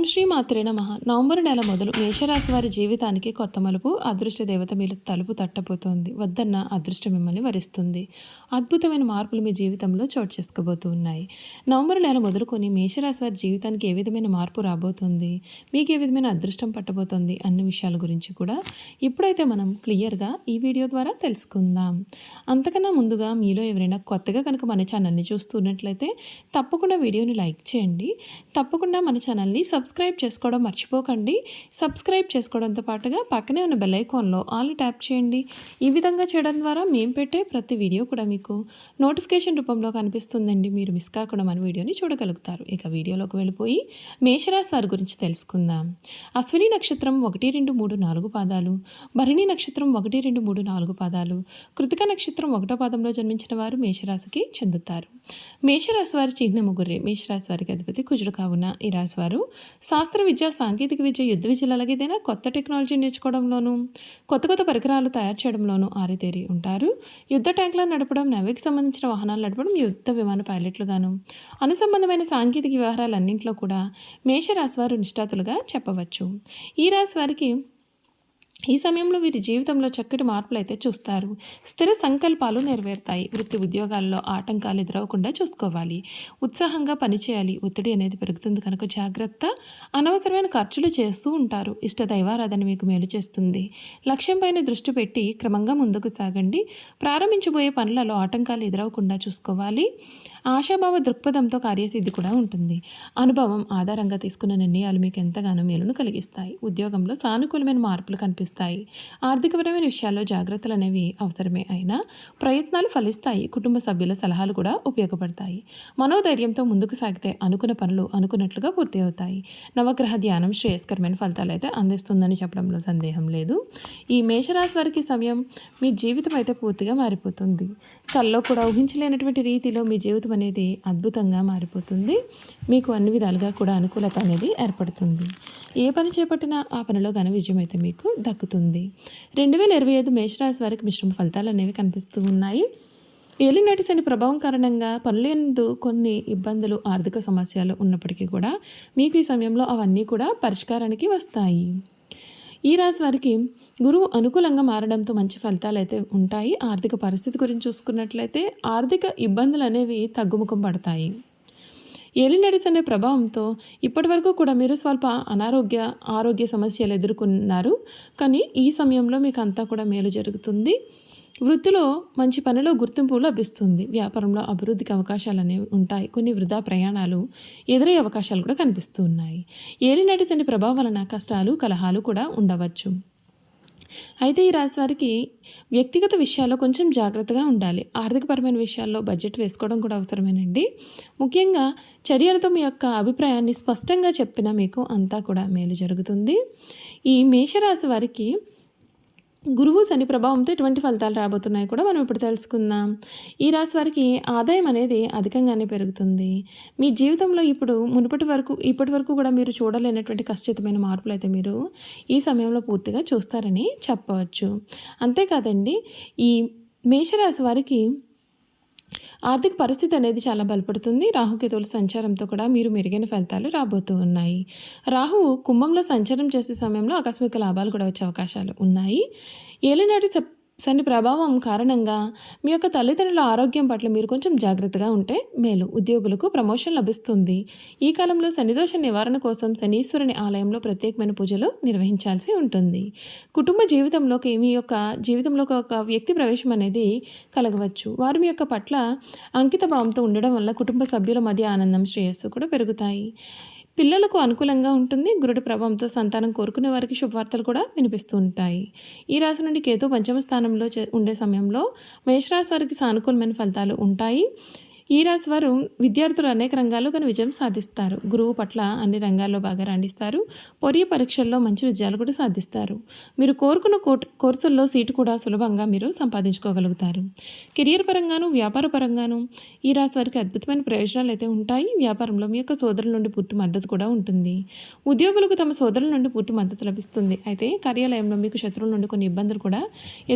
ఓం శ్రీ మాత్రే నమ. నవంబర్ నెల మొదలు మేషరాశి వారి జీవితానికి కొత్త మలుపు అదృష్ట దేవత మీరు తలుపు తట్టబోతోంది. వద్దన్న అదృష్టం మిమ్మల్ని వరిస్తుంది. అద్భుతమైన మార్పులు మీ జీవితంలో చోటు చేసుకోబోతూ ఉన్నాయి. నవంబర్ నెల మొదలుకొని మేషరాశి వారి జీవితానికి ఏ విధమైన మార్పు రాబోతుంది? మీకు ఏ విధమైన అదృష్టం పట్టబోతోంది? అన్ని విషయాల గురించి కూడా ఇప్పుడైతే మనం క్లియర్గా ఈ వీడియో ద్వారా తెలుసుకుందాం. అంతకన్నా ముందుగా మీలో ఎవరైనా కొత్తగా కనుక మన ఛానల్ని చూస్తున్నట్లయితే తప్పకుండా వీడియోని లైక్ చేయండి. తప్పకుండా మన ఛానల్ని సబ్స్క్రైబ్ సబ్స్క్రైబ్ చేసుకోవడం మర్చిపోకండి. సబ్స్క్రైబ్ చేసుకోవడంతో పాటుగా పక్కనే ఉన్న బెల్ ఐకాన్లో ఆల్ ట్యాప్ చేయండి. ఈ విధంగా చేయడం ద్వారా మేము పెట్టే ప్రతి వీడియో కూడా మీకు నోటిఫికేషన్ రూపంలో కనిపిస్తుందండి. మీరు మిస్ కాకుండా మన వీడియోని చూడగలుగుతారు. ఇక వీడియోలోకి వెళ్ళిపోయి మేషరాశి వారి గురించి తెలుసుకుందాం. అశ్విని నక్షత్రం ఒకటి రెండు మూడు నాలుగు పాదాలు. భరణి నక్షత్రం ఒకటి రెండు మూడు నాలుగు పాదాలు. కృతిక నక్షత్రం ఒకటో పాదంలో జన్మించిన వారు మేషరాశికి చెందుతారు. మేషరాశి వారి చిహ్నము గుర్రే. మేషరాశి వారికి అధిపతి కుజుడు కావున ఈ రాశి వారు శాస్త్ర విద్య సాంకేతిక విద్య యుద్ధ విద్యలు అలాగే ఏదైనా కొత్త టెక్నాలజీ నేర్చుకోవడంలోనూ కొత్త కొత్త పరికరాలు తయారు చేయడంలోనూ ఆరితేరి ఉంటారు. యుద్ధ ట్యాంకులను నడపడం నవ్యకి సంబంధించిన వాహనాలు నడపడం యుద్ధ విమాన పైలట్లుగాను. అనుసంబంధమైన సాంకేతిక వ్యవహారాలన్నింటిలో కూడా మేషరాశి వారు నిష్ఠాతులుగా చెప్పవచ్చు. ఈ రాశి వారికి ఈ సమయంలో వీరి జీవితంలో చక్కటి మార్పులు అయితే చూస్తారు. స్థిర సంకల్పాలు నెరవేరుతాయి. వృత్తి ఉద్యోగాల్లో ఆటంకాలు ఎదురవకుండా చూసుకోవాలి. ఉత్సాహంగా పనిచేయాలి. ఒత్తిడి అనేది పెరుగుతుంది కనుక జాగ్రత్త. అనవసరమైన ఖర్చులు చేస్తూ ఉంటారు. ఇష్ట దైవారాధన మీకు మేలు చేస్తుంది. లక్ష్యంపైన దృష్టి పెట్టి క్రమంగా ముందుకు సాగండి. ప్రారంభించబోయే పనులలో ఆటంకాలు ఎదురవకుండా చూసుకోవాలి. ఆశాభావ దృక్పథంతో కార్యసిద్ధి కూడా ఉంటుంది. అనుభవం ఆధారంగా తీసుకున్న నిర్ణయాలు మీకు ఎంతగానో మేలును కలిగిస్తాయి. ఉద్యోగంలో సానుకూలమైన మార్పులు కనిపిస్తాయి ఆర్థికపరమైన విషయాల్లో జాగ్రత్తలు అనేవి అవసరమే అయినా ప్రయత్నాలు ఫలిస్తాయి. కుటుంబ సభ్యుల సలహాలు కూడా ఉపయోగపడతాయి. మనోధైర్యంతో ముందుకు సాగితే అనుకున్న పనులు అనుకున్నట్లుగా పూర్తి అవుతాయి నవగ్రహ ధ్యానం శ్రేయస్కరమైన ఫలితాలు అయితే అందిస్తుందని చెప్పడంలో సందేహం లేదు. ఈ మేషరాశి వారికి సమయం మీ జీవితం అయితే పూర్తిగా మారిపోతుంది. కల్లో కూడా ఊహించలేనటువంటి రీతిలో మీ జీవితం అనేది అద్భుతంగా మారిపోతుంది. మీకు అన్ని విధాలుగా కూడా అనుకూలత అనేది ఏర్పడుతుంది. ఏ పని చేపట్టినా ఆ పనిలో ఘన విజయం అయితే మీకు దక్కుతుంది రెండు వేల ఇరవై ఐదు మేషరాశి వారికి మిశ్రమ ఫలితాలు అనేవి కనిపిస్తూ ఉన్నాయి. ఏలినాటి శని ప్రభావం కారణంగా పనులందు కొన్ని ఇబ్బందులు ఆర్థిక సమస్యలు ఉన్నప్పటికీ కూడా మీకు ఈ సమయంలో అవన్నీ కూడా పరిష్కారానికి వస్తాయి. ఈ రాశి వారికి గురువు అనుకూలంగా మారడంతో మంచి ఫలితాలు అయితే ఉంటాయి. ఆర్థిక పరిస్థితి గురించి చూసుకున్నట్లయితే ఆర్థిక ఇబ్బందులు అనేవి తగ్గుముఖం పడతాయి. ఏలినడిస్ అనే ప్రభావంతో ఇప్పటి వరకు కూడా మీరు స్వల్ప అనారోగ్య ఆరోగ్య సమస్యలు ఎదుర్కొన్నారు. కానీ ఈ సమయంలో మీకు అంతా కూడా మేలు జరుగుతుంది. వృత్తిలో మంచి పనిలో గుర్తింపు లభిస్తుంది. వ్యాపారంలో అభివృద్ధికి అవకాశాలు అనేవి ఉంటాయి. కొన్ని వృధా ప్రయాణాలు ఎదురయ్యే అవకాశాలు కూడా కనిపిస్తూ ఉన్నాయి. ఏలినాటి ప్రభావం వలన కష్టాలు కలహాలు కూడా ఉండవచ్చు. అయితే ఈ రాశి వారికి వ్యక్తిగత విషయాల్లో కొంచెం జాగ్రత్తగా ఉండాలి. ఆర్థికపరమైన విషయాల్లో బడ్జెట్ వేసుకోవడం కూడా అవసరమేనండి. ముఖ్యంగా చర్యలతో మీ యొక్క అభిప్రాయాన్ని స్పష్టంగా చెప్పినా మీకు అంతా కూడా మేలు జరుగుతుంది. ఈ మేషరాశి వారికి గురువు శని ప్రభావంతో ఎటువంటి ఫలితాలు రాబోతున్నాయి కూడా మనం ఇప్పుడు తెలుసుకుందాం. ఈ రాశి వారికి ఆదాయం అనేది అధికంగానే పెరుగుతుంది. మీ జీవితంలో ఇప్పుడు మునుపటి వరకు ఇప్పటి వరకు కూడా మీరు చూడలేనటువంటి ఖచ్చితమైన మార్పులు అయితే మీరు ఈ సమయంలో పూర్తిగా చూస్తారని చెప్పవచ్చు. అంతేకాదండి ఈ మేషరాశి వారికి ఆర్థిక పరిస్థితి అనేది చాలా బలపడుతుంది. రాహుకేతువుల సంచారంతో కూడా మీరు మెరుగైన ఫలితాలు రాబోతూ ఉన్నాయి. రాహు కుంభంలో సంచారం చేసే సమయంలో ఆకస్మిక లాభాలు కూడా వచ్చే అవకాశాలు ఉన్నాయి. ఏలినాటి సెప్ శని ప్రభావం కారణంగా మీ యొక్క తల్లిదండ్రుల ఆరోగ్యం పట్ల మీరు కొంచెం జాగ్రత్తగా ఉంటే మేలు. ఉద్యోగులకు ప్రమోషన్ లభిస్తుంది. ఈ కాలంలో శనిదోష నివారణ కోసం శనీశ్వరుని ఆలయంలో ప్రత్యేకమైన పూజలు నిర్వహించాల్సి ఉంటుంది. కుటుంబ జీవితంలోకి మీ యొక్క జీవితంలోకి ఒక వ్యక్తి ప్రవేశం అనేది కలగవచ్చు. వారు మీ యొక్క పట్ల అంకిత భావంతో ఉండడం వల్ల కుటుంబ సభ్యుల మధ్య ఆనందం శ్రేయస్సు కూడా పెరుగుతాయి. పిల్లలకు అనుకూలంగా ఉంటుంది. గురుడి ప్రభావంతో సంతానం కోరుకునే వారికి శుభవార్తలు కూడా వినిపిస్తూ ఉంటాయి. ఈ రాశి నుండి కేతు పంచమ స్థానంలో ఉండే సమయంలో మేషరాశి వారికి సానుకూలమైన ఫలితాలు ఉంటాయి. ఈ రాశి వారు విద్యార్థులు అనేక రంగాల్లో కానీ విజయం సాధిస్తారు. గురువు పట్ల అన్ని రంగాల్లో బాగా రాణిస్తారు. పొరియ పరీక్షల్లో మంచి విజయాలు కూడా సాధిస్తారు. మీరు కోరుకున్న కోర్సుల్లో సీటు కూడా సులభంగా మీరు సంపాదించుకోగలుగుతారు. కెరియర్ పరంగాను వ్యాపార పరంగాను ఈ రాశి వారికి అద్భుతమైన ప్రయోజనాలు అయితే ఉంటాయి. వ్యాపారంలో మీ యొక్క సోదరుల నుండి పూర్తి మద్దతు కూడా ఉంటుంది. ఉద్యోగులకు తమ సోదరుల నుండి పూర్తి మద్దతు లభిస్తుంది. అయితే కార్యాలయంలో మీకు శత్రువుల నుండి కొన్ని ఇబ్బందులు కూడా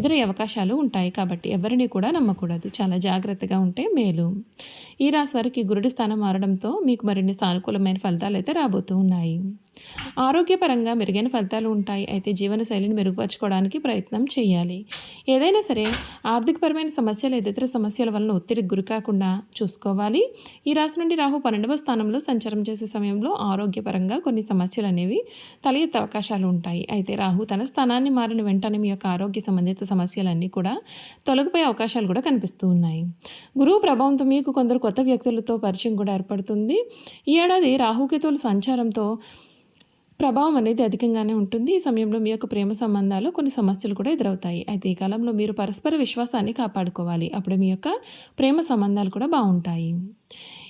ఎదురయ్యే అవకాశాలు ఉంటాయి. కాబట్టి ఎవరిని కూడా నమ్మకూడదు. చాలా జాగ్రత్తగా ఉంటే మేలు. ఈ రాశి వారికి గురుడి స్థానం మారడంతో మీకు మరిన్ని సానుకూలమైన ఫలితాలు అయితే రాబోతూ ఉన్నాయి. ఆరోగ్యపరంగా మెరుగైన ఫలితాలు ఉంటాయి. అయితే జీవనశైలిని మెరుగుపరచుకోవడానికి ప్రయత్నం చేయాలి. ఏదైనా సరే ఆర్థికపరమైన సమస్యలు ఇతర సమస్యల వలన ఒత్తిడికి గురి కాకుండా చూసుకోవాలి. ఈ రాశి నుండి రాహు పన్నెండవ స్థానంలో సంచారం చేసే సమయంలో ఆరోగ్యపరంగా కొన్ని సమస్యలు అనేవి తల ఎత్తే అవకాశాలు ఉంటాయి. అయితే రాహు తన స్థానాన్ని మారిన వెంటనే మీ యొక్క ఆరోగ్య సంబంధిత సమస్యలన్నీ కూడా తొలగిపోయే అవకాశాలు కూడా కనిపిస్తూ ఉన్నాయి. గురువు ప్రభావంతో మీకు కొందరు కొత్త వ్యక్తులతో పరిచయం కూడా ఏర్పడుతుంది. ఈ ఏడాది రాహుకేతువుల సంచారంతో ప్రభావం అనేది అధికంగానే ఉంటుంది. ఈ సమయంలో మీ యొక్క ప్రేమ సంబంధాలు కొన్ని సమస్యలు కూడా ఎదురవుతాయి. అయితే ఈ కాలంలో మీరు పరస్పర విశ్వాసాన్ని కాపాడుకోవాలి. అప్పుడు మీ యొక్క ప్రేమ సంబంధాలు కూడా బాగుంటాయి.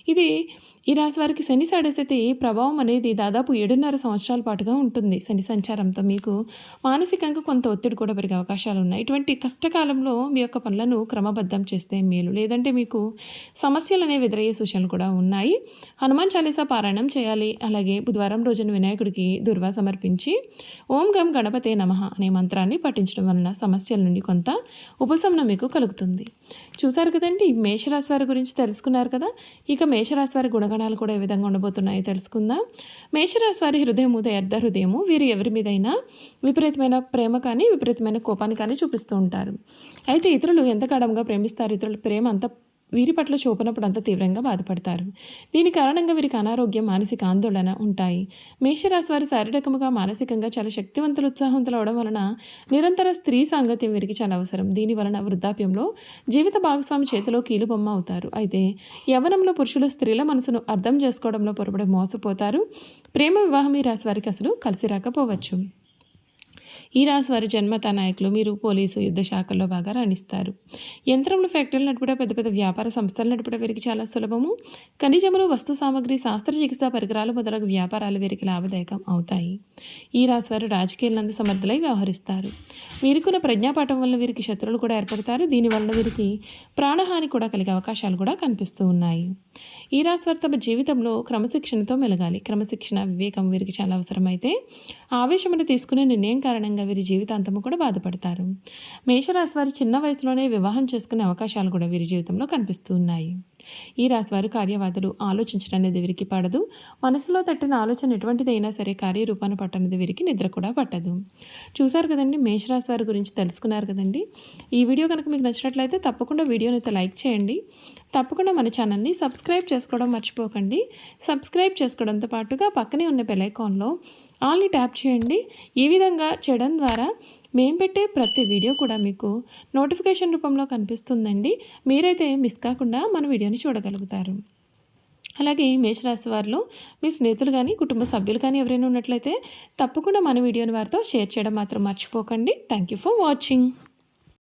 ఇది ఈ రాశి వారికి శని సడస్థితి ప్రభావం అనేది దాదాపు ఏడున్నర సంవత్సరాల పాటుగా ఉంటుంది శని సంచారంతో. మీకు మానసికంగా కొంత ఒత్తిడి కూడా పెరిగే అవకాశాలు ఉన్నాయి. ఇటువంటి కష్టకాలంలో మీ యొక్క పనులను క్రమబద్ధం చేస్తే మేలు. లేదంటే మీకు సమస్యలు అనేవి ఎదురయ్యే సూచనలు కూడా ఉన్నాయి. హనుమాన్ చాలీసా పారాయణం చేయాలి. అలాగే బుధవారం రోజున వినాయకుడికి దుర్వా సమర్పించి ఓం గం గణపతే నమ అనే మంత్రాన్ని పఠించడం వలన సమస్యల నుండి కొంత ఉపశమనం మీకు కలుగుతుంది. చూసారు కదండి మేషరాశి వారి గురించి తెలుసుకున్నారు కదా? ఇక మేషరాశి వారి గుణగణాలు కూడా ఏ విధంగా ఉండబోతున్నాయో తెలుసుకుందాం. మేషరాశి వారి హృదయము అర్ధ హృదయము వీరు ఎవరి మీదైనా విపరీతమైన ప్రేమ కానీ విపరీతమైన కోపాన్ని కానీ చూపిస్తూ ఉంటారు. అయితే ఇతరులు ఎంత కడంగా ప్రేమిస్తారు? ఇతరుల ప్రేమ అంత వీరి పట్ల చూపనప్పుడు అంత తీవ్రంగా బాధపడతారు. దీని కారణంగా వీరికి అనారోగ్యం మానసిక ఆందోళన ఉంటాయి. మేషరాశి వారు శారీరకముగా మానసికంగా చాలా శక్తివంతులు ఉత్సాహవంతులు అవడం వలన నిరంతర స్త్రీ సాంగత్యం వీరికి చాలా అవసరం. దీని వలన వృద్ధాప్యంలో జీవిత భాగస్వామి చేతిలో కీలుబొమ్మ అవుతారు. అయితే యవనంలో పురుషులు స్త్రీల మనసును అర్థం చేసుకోవడంలో పొరపడి మోసపోతారు. ప్రేమ వివాహం ఈ రాశి వారికి అసలు కలిసి రాకపోవచ్చు. ఈ రాశి వారి జన్మత నాయకులు మీరు పోలీసు యుద్ధ శాఖల్లో బాగా రాణిస్తారు. యంత్రములు ఫ్యాక్టరీలు నడుపుట పెద్ద పెద్ద వ్యాపార సంస్థలు నడుపుట వీరికి చాలా సులభము. ఖనిజములు వస్తు సామగ్రి శస్త్రచికిత్సా పరికరాలు మొదలగు వ్యాపారాలు వీరికి లాభదాయకం అవుతాయి. ఈ రాశి వారు రాజకీయాలందు సమర్థులై వ్యవహరిస్తారు. వీరికున్న ప్రజ్ఞాపాఠం వల్ల వీరికి శత్రువులు కూడా ఏర్పడతారు. దీనివల్ల వీరికి ప్రాణహాని కూడా కలిగే అవకాశాలు కూడా కనిపిస్తూ ఉన్నాయి. ఈ రాశి వారు తమ జీవితంలో క్రమశిక్షణతో మెలగాలి. క్రమశిక్షణ వివేకం వీరికి చాలా అవసరమైతే ఆవేశమును తీసుకునే నిర్ణయం కారణం కారణంగా వీరి జీవితాంతము కూడా బాధపడతారు. మేషరాశి వారు చిన్న వయసులోనే వివాహం చేసుకునే అవకాశాలు కూడా వీరి జీవితంలో కనిపిస్తూ ఉన్నాయి. ఈ రాశివారు కార్యవాదులు ఆలోచించడం అనేది వీరికి పడదు. మనసులో తట్టిన ఆలోచన ఎటువంటిదైనా సరే కార్యరూపాన్ని పట్టనేది వీరికి నిద్ర కూడా పట్టదు. చూశారు కదండి మేషరాశి వారి గురించి తెలుసుకున్నారు కదండి. ఈ వీడియో కనుక మీకు నచ్చినట్లయితే తప్పకుండా వీడియోని అయితే లైక్ చేయండి. తప్పకుండా మన ఛానల్ని సబ్స్క్రైబ్ చేసుకోవడం మర్చిపోకండి. సబ్స్క్రైబ్ చేసుకోవడంతో పాటుగా పక్కనే ఉన్న బెలైకాన్లో ఆల్ని ట్యాప్ చేయండి. ఈ విధంగా చేయడం ద్వారా మేము పెట్టే ప్రతి వీడియో కూడా మీకు నోటిఫికేషన్ రూపంలో కనిపిస్తుందండి. మీరైతే మిస్ కాకుండా మన వీడియోని చూడగలుగుతారు. అలాగే మేషరాశి వారిలో మీ స్నేహితులు కానీ కుటుంబ సభ్యులు కానీ ఎవరైనా ఉన్నట్లయితే తప్పకుండా మన వీడియోని వారితో షేర్ చేయడం మాత్రం మర్చిపోకండి. Thank you for watching